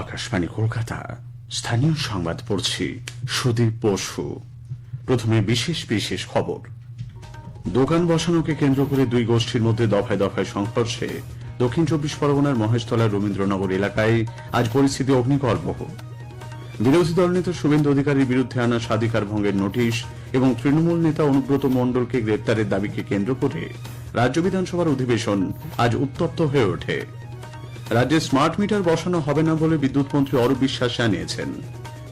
আকাশবাণী কলকাতা। স্থানীয় সংবাদ পড়ছি সুদীপ বসু। প্রথমে বিশেষ বিশেষ খবর। দোকান বসানোকে কেন্দ্র করে দুই গোষ্ঠীর মধ্যে দফায় দফায় সংঘর্ষে দক্ষিণ চব্বিশ পরগনার মহেশতলার রবীন্দ্রনগর এলাকায় আজ পরিস্থিতি অগ্নিকর্বহ বিরোধী দলনেতা শুভেন্দু অধিকারীর বিরুদ্ধে আনা স্বাধিকার ভঙ্গের নোটিশ এবং তৃণমূল নেতা অনুব্রত মণ্ডলকে গ্রেপ্তারের দাবিকে কেন্দ্র করে রাজ্য বিধানসভার অধিবেশন আজ উত্তপ্ত হয়ে ওঠে। রাজ্যে স্মার্ট মিটার বসানো হবে না বলে বিদ্যুৎ মন্ত্রী অরূপ বিশ্বাস জানিয়েছেন।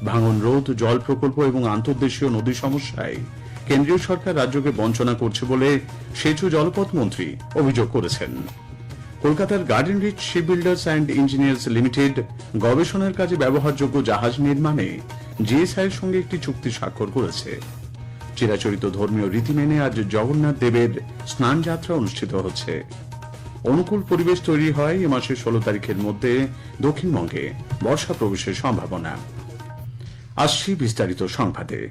ভাঙন রোধ, জল প্রকল্প এবং আন্তর্দেশীয় নদী সমস্যায় কেন্দ্রীয় সরকার রাজ্যকে বঞ্চনা করছে বলে সেচ জলপথ মন্ত্রী অভিযোগ করেছেন। কলকাতার garden reach ship builders and engineers limited গবেষণার কাজে ব্যবহারযোগ্য জাহাজ নির্মাণে জিএসআই এর সঙ্গে একটি চুক্তি স্বাক্ষর করেছে। চিরাচরিত ধর্মীয় রীতি মেনে আজ জগন্নাথ দেবের স্নান যাত্রা অনুষ্ঠিত হচ্ছে। অনুকূল পরিবেশ তৈরি হয় এ মাসের ষোলো তারিখের মধ্যে দক্ষিণবঙ্গে বর্ষা প্রবেশের সম্ভাবনা। আসছি বিস্তারিত সংবাদে।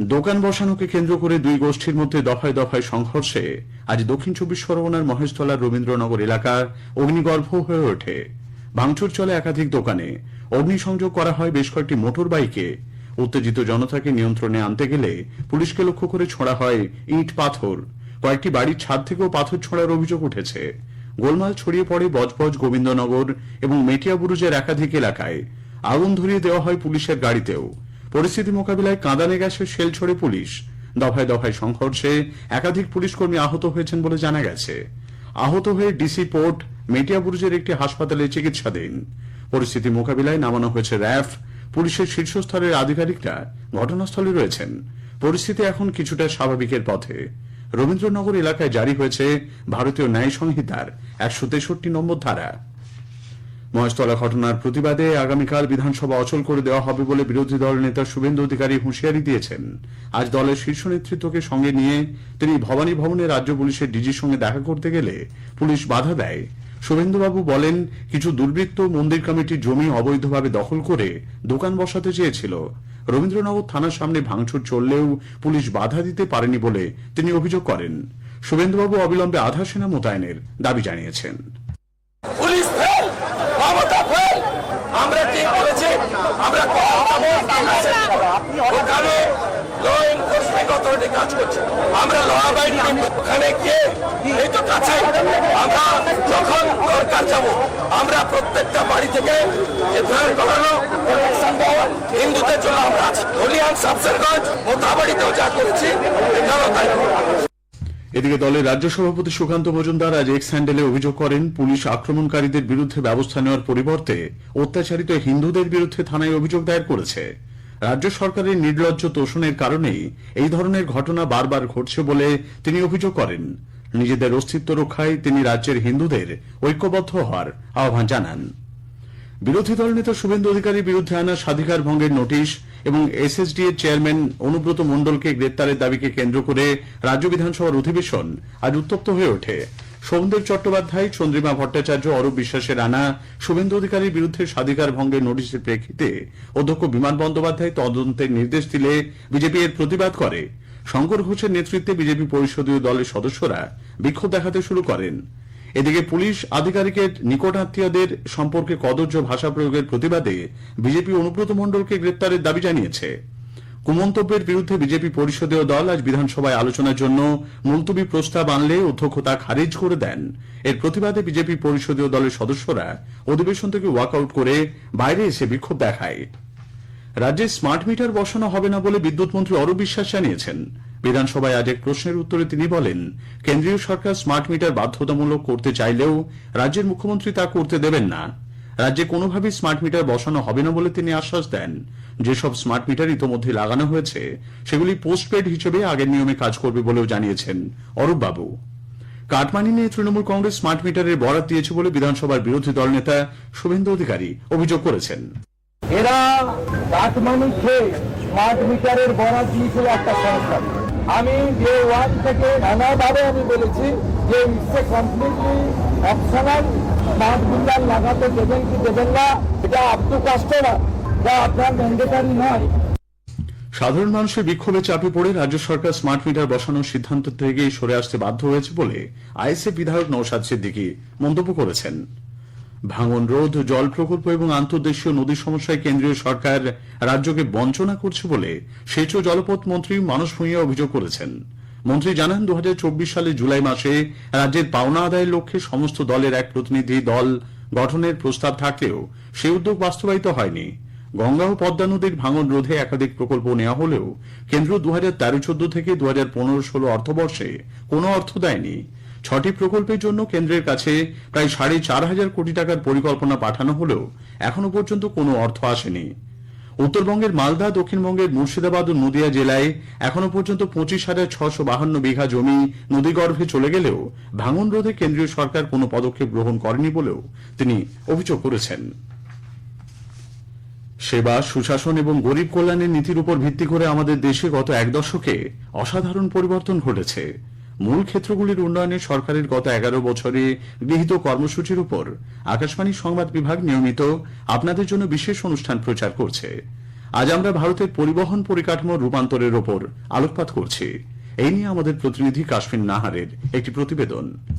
দোকান বসানোকে কেন্দ্র করে দুই গোষ্ঠীর মধ্যে দফায় দফায় সংঘর্ষে আজ দক্ষিণ চব্বিশ পরগনার মহেশতলার রবীন্দ্রনগর এলাকা অগ্নিগর্ভ হয়ে ওঠে। ভাঙচুর চলে একাধিক দোকানে। অগ্নিসংযোগ করা হয় বেশ কয়েকটি মোটর বাইকে উত্তেজিত জনতাকে নিয়ন্ত্রণে আনতে গেলে পুলিশকে লক্ষ্য করে ছোড়া হয় ইট পাথর। কয়েকটি বাড়ির ছাদ থেকেও পাথর ছোড়ার অভিযোগ উঠেছে। গোলমাল ছড়িয়ে পড়ে বজবজ গোবিন্দনগর এবং মেটিয়াবুরুজের একাধিক এলাকায়। আগুন ধরিয়ে দেওয়া হয় পুলিশের গাড়িতেও। পরিস্থিতি মোকাবিলায় কাঁদানে গ্যাসের শেল ছড়ে পুলিশ। দফায় দফায় সংঘর্ষে একাধিক পুলিশ কর্মী আহত হয়েছেন বলে জানা গেছে। আহত হয়ে ডিসি পোর্ট মেটিয়াবুরুজের একটি হাসপাতালে চিকিৎসাধীন। পরিস্থিতি মোকাবিলায় নামানো হয়েছে র্যাফ। পুলিশের শীর্ষস্তরের আধিকারিকরা ঘটনাস্থলে রয়েছেন। পরিস্থিতি এখন কিছুটা স্বাভাবিকের পথে। রবীন্দ্রনগর এলাকায় জারি হয়েছে ভারতীয় ন্যায় সংহিতার একশো তেষট্টি নম্বর ধারা। মহেশতলা ঘটনার প্রতিবাদে আগামীকাল বিধানসভা অচল করে দেওয়া হবে বলে বিরোধী দল নেতা শুভেন্দু অধিকারী হুঁশিয়ারি দিয়েছেন। আজ দলের শীর্ষ নেতৃত্বকে সঙ্গে নিয়ে তিনি ভবানী ভবনে রাজ্য পুলিশের ডিজির সঙ্গে দেখা করতে গেলে পুলিশ বাধা দেয়। শুভেন্দুবাবু বলেন, কিছু দুর্বৃত্ত মন্দির কমিটির জমি অবৈধভাবে দখল করে দোকান বসাতে চেয়েছিল। রবীন্দ্রনগর থানার সামনে ভাঙচুর চললেও পুলিশ বাধা দিতে পারেনি বলে তিনি অভিযোগ করেন। শুভেন্দুবাবু অবিলম্বে আধা সেনা মোতায়েনের দাবি জানিয়েছেন। আমরা ঠিক বলেছি আমরা ওখানে ল এনফোর্সমেন্ট অথরিটি কাজ করছে। আমরা ল অ্যাবাইডিং ওখানে গিয়ে এই তো কাছে। আমরা যখন দরকার যাব আমরা প্রত্যেকটা বাড়ি থেকে এফআইআর করানো হিন্দুদের জন্য আমরা আছি। হলিয়ান সাবসেরগঞ্জ মোতাবাড়িতেও যা করেছি এখানেও তাই। এদিকে দলের রাজ্য সভাপতি সুকান্ত মজুমদার আজ এক্স হ্যান্ডেলে অভিযোগ করেন, পুলিশ আক্রমণকারীদের বিরুদ্ধে ব্যবস্থা নেওয়ার পরিবর্তে অত্যাচারিত হিন্দুদের বিরুদ্ধে থানায় অভিযোগ দায়ের করেছে। রাজ্য সরকারের নির্লজ্জ তোষণের কারণেই এই ধরনের ঘটনা বারবার ঘটছে বলে তিনি অভিযোগ করেন। নিজেদের অস্তিত্ব রক্ষায় তিনি রাজ্যের হিন্দুদের ঐক্যবদ্ধ হওয়ার আহ্বান জানান। বিরোধী দল নেতা শুভেন্দু অধিকারীর বিরুদ্ধে আনা স্বাধিকার ভঙ্গের নোটিশ এবং এসএসডি এর চেয়ারম্যান অনুব্রত মণ্ডলকে গ্রেপ্তারের দাবিকে কেন্দ্র করে রাজ্য বিধানসভার অধিবেশন আজ উত্তপ্ত হয়ে ওঠে। সোমদেব চট্টোপাধ্যায়, চন্দ্রিমা ভট্টাচার্য, অরূপ বিশ্বাসের আনা শুভেন্দু অধিকারীর বিরুদ্ধে স্বাধিকার ভঙ্গের নোটিশের প্রেক্ষিতে অধ্যক্ষ বিমান বন্দ্যোপাধ্যায় তদন্তের নির্দেশ দিলে বিজেপি এর প্রতিবাদ করে। শঙ্কর ঘোষের নেতৃত্বে বিজেপি পরিষদীয় দলের সদস্যরা বিক্ষোভ দেখাতে শুরু করেন। এদিকে পুলিশ আধিকারিকের নিকট আত্মীয়দের সম্পর্কে কদর্য ভাষা প্রয়োগের প্রতিবাদে বিজেপি অনুব্রত মণ্ডলকে গ্রেপ্তারের দাবি জানিয়েছে। কুমন্তব্যের বিরুদ্ধে বিজেপি পরিষদীয় দল আজ বিধানসভায় আলোচনার জন্য মুলতবি প্রস্তাব আনলে অধ্যক্ষ তা খারিজ করে দেন। এর প্রতিবাদে বিজেপি পরিষদীয় দলের সদস্যরা অধিবেশন থেকে ওয়াকআউট করে বাইরে এসে বিক্ষোভ দেখায়। রাজ্যে স্মার্ট মিটার বসানো হবে না বলে বিদ্যুৎ মন্ত্রী অরূপ বিশ্বাস জানিয়েছেন। বিধানসভায় আজ এক প্রশ্নের উত্তরে তিনি বলেন, কেন্দ্রীয় সরকার স্মার্ট মিটার বাধ্যতামূলক করতে চাইলেও রাজ্যের মুখ্যমন্ত্রী তা করতে দেবেন না। রাজ্যে কোনোভাবেই স্মার্ট মিটার বসানো হবে না বলে তিনি আশ্বাস দেন। যেসব স্মার্ট মিটার ইতোমধ্যে লাগানো হয়েছে, সেগুলি পোস্টপেড হিসেবে আগের নিয়মে কাজ করবে বলেও জানিয়েছেন অরূপ বাবু কাটমানি নিয়ে তৃণমূল কংগ্রেস স্মার্ট মিটারের বরাত দিয়েছে বলে বিধানসভার বিরোধী দল নেতা শুভেন্দু অধিকারী অভিযোগ করেছেন। এরা কাঠমানি খেয়ে স্মার্ট মিটারের বরাদ দিয়েছিল একটা সংস্থা। আমি ডে ওয়ান থেকে নানাভাবে আমি বলেছি যে ইটস কমপ্লিটলি অপশনাল মিটার লাগাতে দেবেন কি দেবেন না, এটা আপ টু কাস্টমার যা আপনার ম্যান্ডেটারি নয়। সাধারণ মানুষের বিক্ষোভে চাপে পড়ে রাজ্য সরকার স্মার্ট মিটার বসানোর সিদ্ধান্ত থেকে সরে আসতে বাধ্য হয়েছে বলে আইএসএফ বিধায়ক নৌসাদ সিদ্দিকী মন্তব্য করেছেন। ভাঙন রোধ, জল প্রকল্প এবং আন্তর্দেশীয় নদী সমস্যায় কেন্দ্রীয় সরকার রাজ্যকে বঞ্চনা করছে বলে সেচ ও জলপথ মন্ত্রী মানস ভূঁইয়া অভিযোগ করেছেন। মন্ত্রী জানান দু সালে জুলাই মাসে রাজ্যের পাওনা আদায়ের লক্ষ্যে সমস্ত দলের এক প্রতিনিধি দল গঠনের প্রস্তাব থাকলেও সেই উদ্যোগ বাস্তবায়িত হয়নি। গঙ্গা ও পদ্মা নদীর ভাঙন রোধে একাধিক প্রকল্প নেওয়া হলেও কেন্দ্র দু হাজার তেরো চোদ্দ থেকে দু হাজার পনেরো ষোলো অর্থবর্ষে কোনো অর্থ দেয়নি। ছটি প্রকল্পের জন্য কেন্দ্রের কাছে প্রায় সাড়ে চার হাজার কোটি টাকার পরিকল্পনা পাঠানো হলেও এখনও পর্যন্ত কোনো অর্থ আসেনি। উত্তরবঙ্গের মালদা, দক্ষিণবঙ্গের মুর্শিদাবাদ ও নদিয়া জেলায় এখনও পর্যন্ত পঁচিশ হাজার ছশো বাহান্ন বিঘা জমি নদীগর্ভে চলে গেলেও ভাঙন রোধে কেন্দ্রীয় সরকার কোনো পদক্ষেপ গ্রহণ করেনি বলেও তিনি অভিযোগ করেছেন। সেবা, সুশাসন এবং গরিব কল্যাণের নীতির উপর ভিত্তি করে আমাদের দেশে গত এক দশকে অসাধারণ পরিবর্তন ঘটেছে। মূল ক্ষেত্রগুলির উন্নয়নে সরকারের গত এগারো বছরে গৃহীত কর্মসূচির উপর আকাশবাণী সংবাদ বিভাগ নিয়মিত আপনাদের জন্য বিশেষ অনুষ্ঠান প্রচার করছে। আজ আমরা ভারতের পরিবহন পরিকাঠামোর রূপান্তরের ওপর আলোকপাত করছি। এই নিয়ে আমাদের প্রতিনিধি কাশ্মীর নাহারের একটি প্রতিবেদন।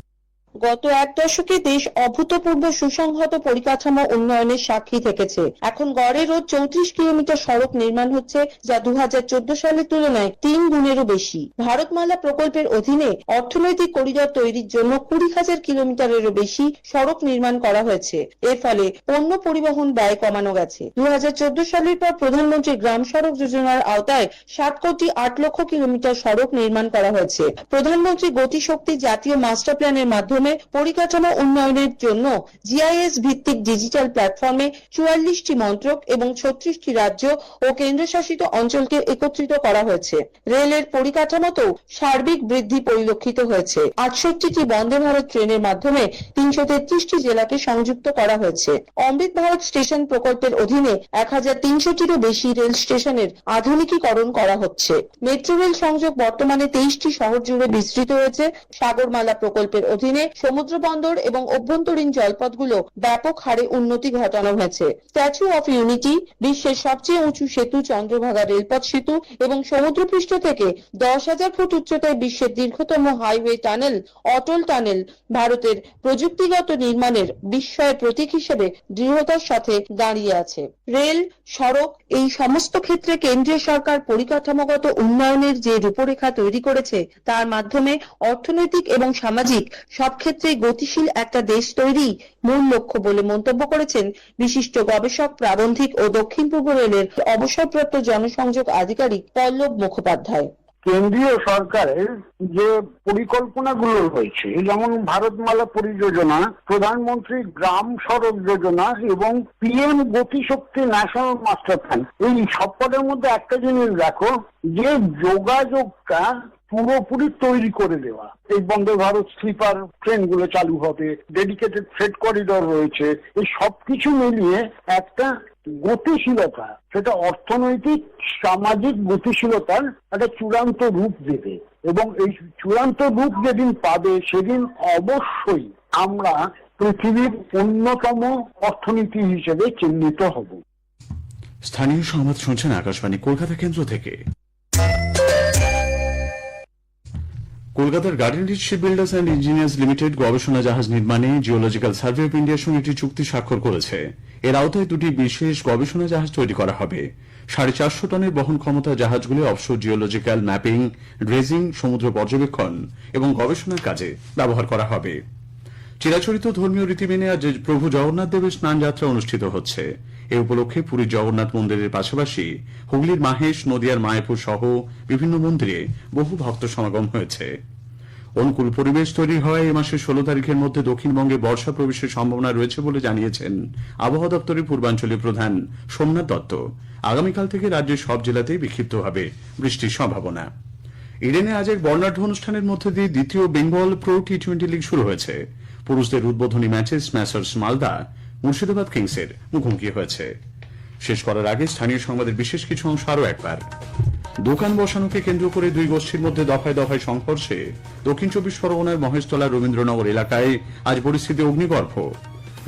গত এক দশকে দেশ অভূতপূর্ব সুসংহত পরিকাঠামো উন্নয়নের সাক্ষী থেকেছে। এখন গড়ে রোজ চৌত্রিশ কিলোমিটার সড়ক নির্মাণ হচ্ছে, যা দু হাজার চোদ্দ সালের তুলনায় তিন গুণেরও বেশি। ভারতমালা প্রকল্পের অধীনে অর্থনৈতিক করিডর তৈরির জন্য কুড়ি হাজার কিলোমিটারেরও বেশি সড়ক নির্মাণ করা হয়েছে। এর ফলে পণ্য পরিবহন ব্যয় কমানো গেছে। দু হাজার চোদ্দ সালের পর প্রধানমন্ত্রী গ্রাম সড়ক যোজনার আওতায় সাত কোটি আট লক্ষ কিলোমিটার সড়ক নির্মাণ করা হয়েছে। প্রধানমন্ত্রী গতিশক্তি জাতীয় মাস্টার প্ল্যানের মাধ্যমে পরিকাঠামো উন্নয়নের জন্য জিআইএস ভিত্তিক ডিজিটাল প্ল্যাটফর্মে চুয়াল্লিশটি মন্ত্রক এবং ছত্রিশটি রাজ্য ও কেন্দ্রশাসিত অঞ্চলকে একত্রিত করা হয়েছে। রেলের পরিকাঠামোতেও সার্বিক বৃদ্ধি পরিলক্ষিত হয়েছে। আটষট্টিটি বন্দে ভারত ট্রেনের মাধ্যমে তিনশো তেত্রিশটি জেলাকে সংযুক্ত করা হয়েছে। অমৃত ভারত স্টেশন প্রকল্পের অধীনে এক হাজার তিনশোটিরও বেশি রেল স্টেশনের আধুনিকীকরণ করা হচ্ছে। মেট্রো রেল সংযোগ বর্তমানে তেইশটি শহর জুড়ে বিস্তৃত হয়েছে। সাগরমালা প্রকল্পের অধীনে সমুদ্র বন্দর এবং অভ্যন্তরীণ জলপথগুলো ব্যাপক হারে উন্নতি ঘটানো হয়েছে। স্ট্যাচু অফ ইউনিটি বিশ্বের সবচেয়ে উঁচু সেতু চন্দ্রভাগা রেলপথ সেতু এবং সমুদ্রপৃষ্ঠ থেকে দশ হাজার ফুট উচ্চতায় বিশ্বের দীর্ঘতম হাইওয়ে টানেল, অটল টানেল, ভারতের প্রযুক্তিগত নির্মাণের বিস্ময়ের প্রতীক হিসেবে দৃঢ়তার সাথে দাঁড়িয়ে আছে। রেল, সড়ক এই সমস্ত ক্ষেত্রে কেন্দ্রীয় সরকার পরিকাঠামোগত উন্নয়নের যে রূপরেখা তৈরি করেছে, তার মাধ্যমে অর্থনৈতিক এবং সামাজিক সব ক্ষেত্রে গতিশীল একটা দেশ তৈরি মূল লক্ষ্য বলে মন্তব্য করেছেন বিশিষ্ট গবেষক, প্রাবন্ধিক ও দক্ষিণ পূর্ব রেলের অবসরপ্রাপ্ত জনসংযোগ আধিকারিক পল্লব মুখোপাধ্যায়। কেন্দ্রীয় সরকারের যে পরিকল্পনাগুলো রয়েছে, যেমন ভারতমালা পরিযোজনা, প্রধানমন্ত্রী গ্রাম সড়ক যোজনা এবং পিএম গতিশক্তি ন্যাশনাল মাস্টার প্ল্যান, এই সবকটার মধ্যে একটা জিনিস দেখো, যে যোগাযোগটা পুরোপুরি তৈরি করে দেওয়া। এই বন্দে ভারত স্লিপার ট্রেনগুলো চালু হবে ডেডিকেটেড ফ্রেড করিডর রয়েছে, এই সবকিছু মিলিয়ে একটা গতিশীলতা, সেটা অর্থনৈতিক, সামাজিক গতিশীলতার একটা চূড়ান্ত রূপ দেবে। এবং এই চূড়ান্ত রূপ যেদিন পাবে, সেদিন অবশ্যই আমরা পৃথিবীর অন্যতম অর্থনীতি হিসেবে চিহ্নিত হব। স্থানীয় সংবাদ শুনছেন আকাশবাণী, কলকাতা কেন্দ্র থেকে। কলকাতার Garden Reach ship builders and engineers limited গবেষণা জাহাজ নির্মাণে জিওলজিক্যাল সার্ভে অফ ইন্ডিয়ার সঙ্গে একটি চুক্তি স্বাক্ষর করেছে। এর আওতায় দুটি বিশেষ গবেষণা জাহাজ তৈরি করা হবে। সাড়ে চারশো টনের বহন ক্ষমতা জাহাজগুলি অফশোর জিওলজিক্যাল ম্যাপিং, ড্রেজিং, সমুদ্র পর্যবেক্ষণ এবং গবেষণার কাজে ব্যবহার করা হবে। চিরাচরিত ধর্মীয় রীতি মেনে আজ প্রভু জগন্নাথ দেবের স্নান যাত্রা অনুষ্ঠিত হচ্ছে। এ উপলক্ষে পুরীর জগন্নাথ মন্দিরের পাশাপাশি হুগলির মাহেশ, নদিয়ার মায়াপুর সহ বিভিন্ন মন্দিরে বহু ভক্ত সমাগম হয়েছে। অনুকূল পরিবেশ তৈরি হয় এ মাসের ষোলো তারিখের মধ্যে দক্ষিণবঙ্গে বর্ষা প্রবেশের সম্ভাবনা রয়েছে বলে জানিয়েছেন আবহাওয়া দপ্তরের পূর্বাঞ্চলীয় প্রধান সোমনাথ দত্ত। আগামীকাল থেকে রাজ্যের সব জেলাতেই বিক্ষিপ্তভাবে বৃষ্টির সম্ভাবনা। ইডেনে আজ এক বর্ণাঢ্য অনুষ্ঠানের মধ্যে দিয়ে দ্বিতীয় Bengal pro T twenty league শুরু হয়েছে। পুরুষদের উদ্বোধনী ম্যাচে স্ম্যাশার্স মালদা মুর্শিদাবাদ কিংসের মুখোমুখি হয়েছে। শেষ করার আগে স্থানীয় সংবাদের বিশেষ কিছু অংশ আরও একবার। দোকান বসানোকে কেন্দ্র করে দুই গোষ্ঠীর মধ্যে দফায় দফায় সংঘর্ষে দক্ষিণ চব্বিশ পরগনার মহেশতলা রবীন্দ্রনগর এলাকায় আজ পরিস্থিতি অগ্নিগর্ভ।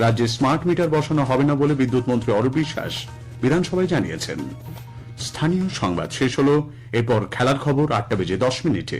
রাজ্যে স্মার্ট মিটার বসানো হবে না বলে বিদ্যুৎ মন্ত্রী অরূপ বিশ্বাস বিধানসভায় জানিয়েছেন। স্থানীয় সংবাদ শেষ হল, এরপর খেলার খবর আটটা বেজে দশ মিনিটে।